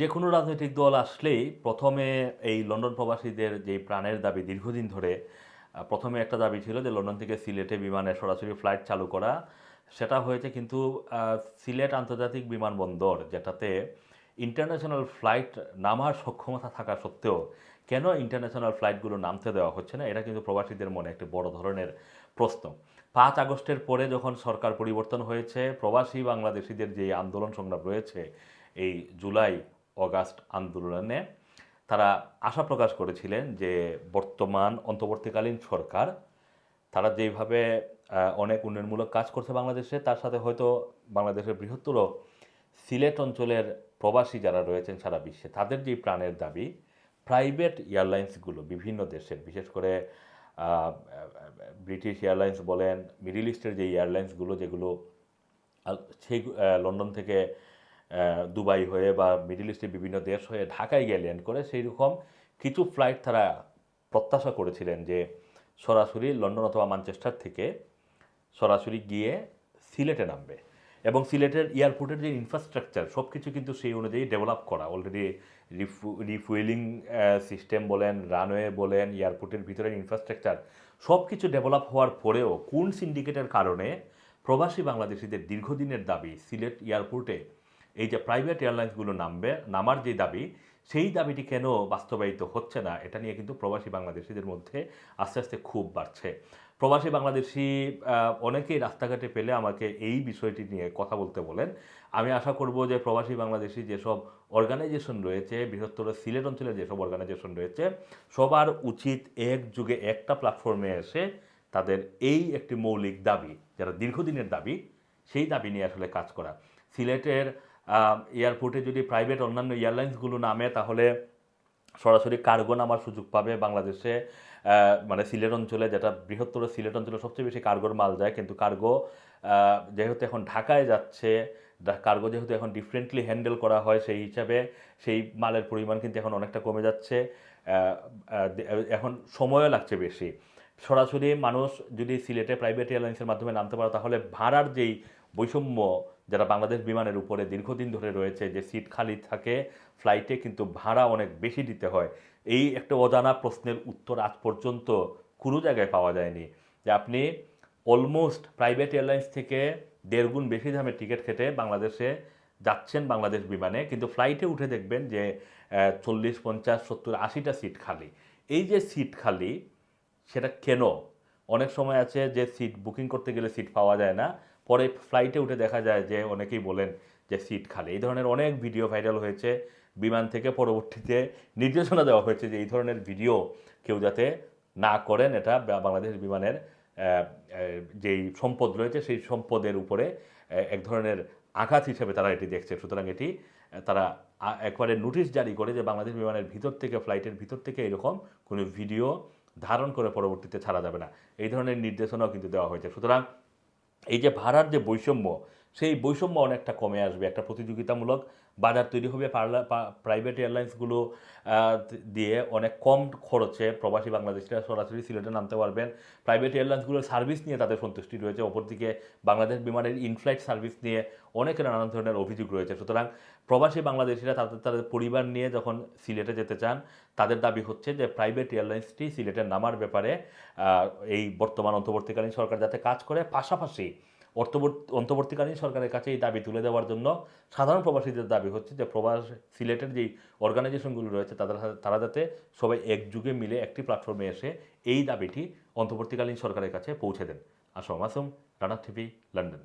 যে কোনো রাজনৈতিক দল আসলেই প্রথমে এই লন্ডন প্রবাসীদের যে প্রাণের দাবি দীর্ঘদিন ধরে প্রথমে একটা দাবি ছিল যে লন্ডন থেকে সিলেটে বিমানে সরাসরি ফ্লাইট চালু করা। সেটা হয়েছে কিন্তু সিলেট আন্তর্জাতিক বিমানবন্দর, যেটাতে ইন্টারন্যাশনাল ফ্লাইট নামার সক্ষমতা থাকা সত্ত্বেও কেন ইন্টারন্যাশনাল ফ্লাইটগুলো নামতে দেওয়া হচ্ছে না, এটা কিন্তু প্রবাসীদের মনে একটি বড় ধরনের প্রশ্ন। পাঁচ আগস্টের পরে যখন সরকার পরিবর্তন হয়েছে, প্রবাসী বাংলাদেশিদের যে আন্দোলন সংগ্রাম রয়েছে এই জুলাই অগাস্ট আন্দোলনে তারা আশা প্রকাশ করেছিলেন যে বর্তমান অন্তর্বর্তীকালীন সরকার, তারা যেভাবে অনেক উন্নয়নমূলক কাজ করছে বাংলাদেশে, তার সাথে হয়তো বাংলাদেশের বৃহত্তর সিলেট অঞ্চলের প্রবাসী যারা রয়েছেন সারা বিশ্বে, তাদের যে প্রাণের দাবি, প্রাইভেট এয়ারলাইন্সগুলো বিভিন্ন দেশের, বিশেষ করে ব্রিটিশ এয়ারলাইন্স বলেন, মিডিল ইস্টের যে এয়ারলাইন্সগুলো যেগুলো সেই লন্ডন থেকে দুবাই হয়ে বা মিডিল ইস্টের বিভিন্ন দেশ হয়ে ঢাকায় গিয়ে ল্যান্ড করে সেই রকম কিছু ফ্লাইট তারা প্রত্যাশা করেছিলেন যে সরাসরি লন্ডন অথবা ম্যানচেস্টার থেকে সরাসরি গিয়ে সিলেটে নামবে। এবং সিলেটের এয়ারপোর্টের যে ইনফ্রাস্ট্রাকচার সব কিছু কিন্তু সেই অনুযায়ী ডেভেলপ করা। অলরেডি রিফুয়েলিং সিস্টেম বলেন রানওয়ে বলেন, এয়ারপোর্টের ভিতরের ইনফ্রাস্ট্রাকচার সব কিছু ডেভেলপ হওয়ার পরেও কোন সিন্ডিকেটের কারণে প্রবাসী বাংলাদেশিদের দীর্ঘদিনের দাবি সিলেট এয়ারপোর্টে এই যে প্রাইভেট এয়ারলাইন্সগুলো নামবে, নামার যে দাবি, সেই দাবিটি কেন বাস্তবায়িত হচ্ছে না, এটা নিয়ে কিন্তু প্রবাসী বাংলাদেশিদের মধ্যে আস্তে আস্তে খুব বাড়ছে। প্রবাসী বাংলাদেশি অনেকেই রাস্তাঘাটে পেলে আমাকে এই বিষয়টি নিয়ে কথা বলতে বলেন। আমি আশা করব যে প্রবাসী বাংলাদেশি যেসব অর্গানাইজেশন রয়েছে, বৃহত্তর সিলেট অঞ্চলের যেসব অর্গানাইজেশন রয়েছে, সবার উচিত এক যুগে একটা প্ল্যাটফর্মে এসে তাদের এই একটি মৌলিক দাবি, যারা দীর্ঘদিনের দাবি, সেই দাবি নিয়ে আসলে কাজ করা। সিলেটের এয়ারপোর্টে যদি প্রাইভেট অন্যান্য এয়ারলাইন্সগুলো নামে, তাহলে সরাসরি কার্গো নামার সুযোগ পাবে বাংলাদেশে। মানে সিলেট অঞ্চলে যেটা বৃহত্তর সিলেট অঞ্চলে সবচেয়ে বেশি কার্গোর মাল যায়, কিন্তু কার্গো যেহেতু এখন ঢাকায় যাচ্ছে কার্গো যেহেতু এখন ডিফারেন্টলি হ্যান্ডেল করা হয় সেই হিসাবে সেই মালের পরিমাণ কিন্তু এখন অনেকটা কমে যাচ্ছে। এখন সময়ও লাগছে বেশি। সরাসরি মানুষ যদি সিলেটে প্রাইভেট এয়ারলাইন্সের মাধ্যমে নামতে পারে, তাহলে ভাড়ার যেই বৈষম্য যারা বাংলাদেশ বিমানের উপরে দীর্ঘদিন ধরে রয়েছে, যে সিট খালি থাকে ফ্লাইটে কিন্তু ভাড়া অনেক বেশি দিতে হয়। এই একটা অজানা প্রশ্নের উত্তর আজ পর্যন্ত কোনো জায়গায় পাওয়া যায়নি। যে আপনি অলমোস্ট প্রাইভেট এয়ারলাইন্স থেকে দেড় গুণ বেশি দামে টিকিট কেটে বাংলাদেশে যাচ্ছেন বাংলাদেশ বিমানে, কিন্তু ফ্লাইটে উঠে দেখবেন যে চল্লিশ, পঞ্চাশ, সত্তর, আশিটা সিট খালি। এই যে সিট খালি, সেটা কেন? অনেক সময় আছে যে সিট বুকিং করতে গেলে সিট পাওয়া যায় না। পরে ফ্লাইটে উঠে দেখা যায় যে অনেকেই বলেন যে সিট খালি। এই ধরনের অনেক ভিডিও ভাইরাল হয়েছে। বিমান থেকে পরবর্তীতে নির্দেশনা দেওয়া হয়েছে যে এই ধরনের ভিডিও কেউ যাতে না করেন, এটা বাংলাদেশ বিমানের যেই সম্পদ রয়েছে সেই সম্পদের উপরে এক ধরনের আঘাত হিসেবে তারা এটি দেখছে। সুতরাং এটি তারা একবারে নোটিশ জারি করে যে বাংলাদেশ বিমানের ভিতর থেকে ফ্লাইটের ভিতর থেকে এরকম কোনো ভিডিও ধারণ করে পরবর্তীতে ছাড়া যাবে না। এই ধরনের নির্দেশনাও কিন্তু দেওয়া হয়েছে। সুতরাং এই যে ভাড়ার যে বৈষম্য সেই বৈষম্য অনেকটা কমে আসবে। একটা প্রতিযোগিতামূলক বাজার তৈরি হবে প্রাইভেট এয়ারলাইন্সগুলো দিয়ে অনেক কম খরচে প্রবাসী বাংলাদেশিরা সরাসরি সিলেটে নামতে পারবেন। প্রাইভেট এয়ারলাইন্সগুলোর সার্ভিস নিয়ে তাদের সন্তুষ্টি রয়েছে। অপরদিকে বাংলাদেশ বিমানের ইনফ্লাইট সার্ভিস নিয়ে অনেকের নানান ধরনের অভিযোগ রয়েছে। সুতরাং প্রবাসী বাংলাদেশিরা তাদের তাদের পরিবার নিয়ে যখন সিলেটে যেতে চান, তাদের দাবি হচ্ছে যে প্রাইভেট এয়ারলাইন্সটি সিলেটে নামার ব্যাপারে এই বর্তমান, অন্তর্বর্তীকালীন সরকার যাতে কাজ করে, পাশাপাশি অন্তর্বর্তীকালীন সরকারের কাছে এই দাবি তুলে দেওয়ার জন্য সাধারণ প্রবাসীদের দাবি হচ্ছে যে প্রবাস, সিলেটের যেই অর্গানাইজেশনগুলো রয়েছে তাদের তারা যাতে সবাই একযুগে মিলে একটি প্ল্যাটফর্মে এসে এই দাবিটি অন্তর্বর্তীকালীন সরকারের কাছে পৌঁছে দেন। Assam Assam Rana TV, London.